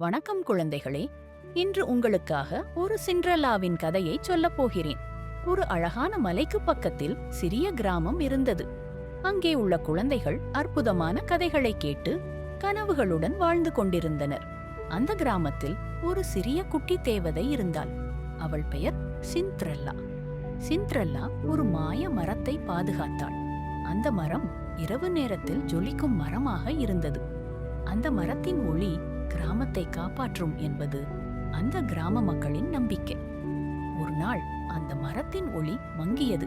வணக்கம் குழந்தைகளே. இன்று உங்களுக்காக ஒரு சிண்ட்ரல்லாவின் கதையை சொல்லப் போகிறேன். ஒரு அழகான மலைக்கு பக்கத்தில் சிறிய கிராமம் இருந்தது. அங்கே உள்ள குழந்தைகள் அற்புதமான கதைகளை கேட்டு கனவுகளுடன் வாழ்ந்து கொண்டிருந்தனர். அந்த கிராமத்தில் ஒரு சிறிய குட்டி தேவதை இருந்தாள். அவள் பெயர் சிந்த்ரல்லா. சிந்த்ரல்லா ஒரு மாய மரத்தை பாதுகாத்தாள். அந்த மரம் இரவு நேரத்தில் ஜொலிக்கும் மரமாக இருந்தது. அந்த மரத்தின் ஒளி கிராமத்தை காப்பாற்றும் என்பது அந்த கிராம மக்களின் நம்பிக்கை. ஒரு நாள் அந்த மரத்தின் ஒளி மங்கியது.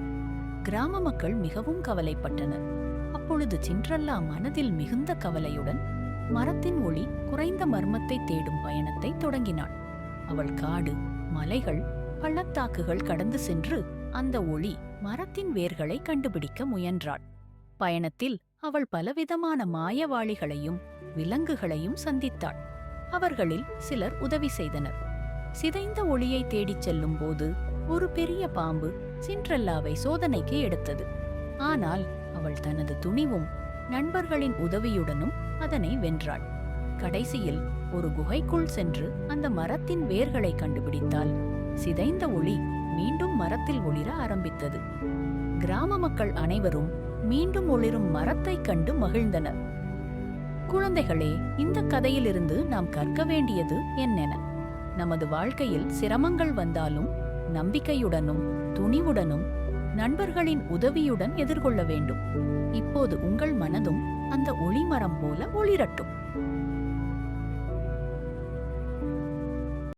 கிராம மக்கள் மிகவும் கவலைப்பட்டனர். அப்பொழுது சின்றல்லா மனதில் மிகுந்த கவலையுடன் மரத்தின் ஒளி குறைந்த மர்மத்தை தேடும் பயணத்தை தொடங்கினாள். அவள் காடு மலைகள் பள்ளத்தாக்குகள் கடந்து சென்று அந்த ஒளி மரத்தின் வேர்களை கண்டுபிடிக்க முயன்றாள். பயணத்தில் அவள் பலவிதமான மாயவாளிகளையும் விலங்குகளையும் சந்தித்தாள். அவர்களில் சிலர் உதவி செய்தனர். சிதைந்த ஒளியை தேடிச் செல்லும் போது ஒரு பெரிய பாம்பு சிண்ட்ரெல்லாவை சோதனைக்கு எடுத்தது. ஆனால் அவள் தனது துணிவும் நண்பர்களின் உதவியுடனும் அதனை வென்றாள். கடைசியில் ஒரு குகைக்குள் சென்று அந்த மரத்தின் வேர்களை கண்டுபிடித்தால் சிதைந்த ஒளி மீண்டும் மரத்தில் ஒளிர ஆரம்பித்தது. கிராம மக்கள் அனைவரும் மீண்டும் ஒளிரும் மரத்தைக் கண்டு மகிழ்ந்தனர். குழந்தைகளே இந்த கதையிலிருந்து நாம் கற்க வேண்டியது என்னென்ன நமது வாழ்க்கையில் சிரமங்கள் வந்தாலும் நம்பிக்கையுடனும் துணிவுடனும் நண்பர்களின் உதவியுடன் எதிர்கொள்ள வேண்டும். இப்போது உங்கள் மனதும் அந்த ஒளிமரம் போல ஒளிரட்டும்.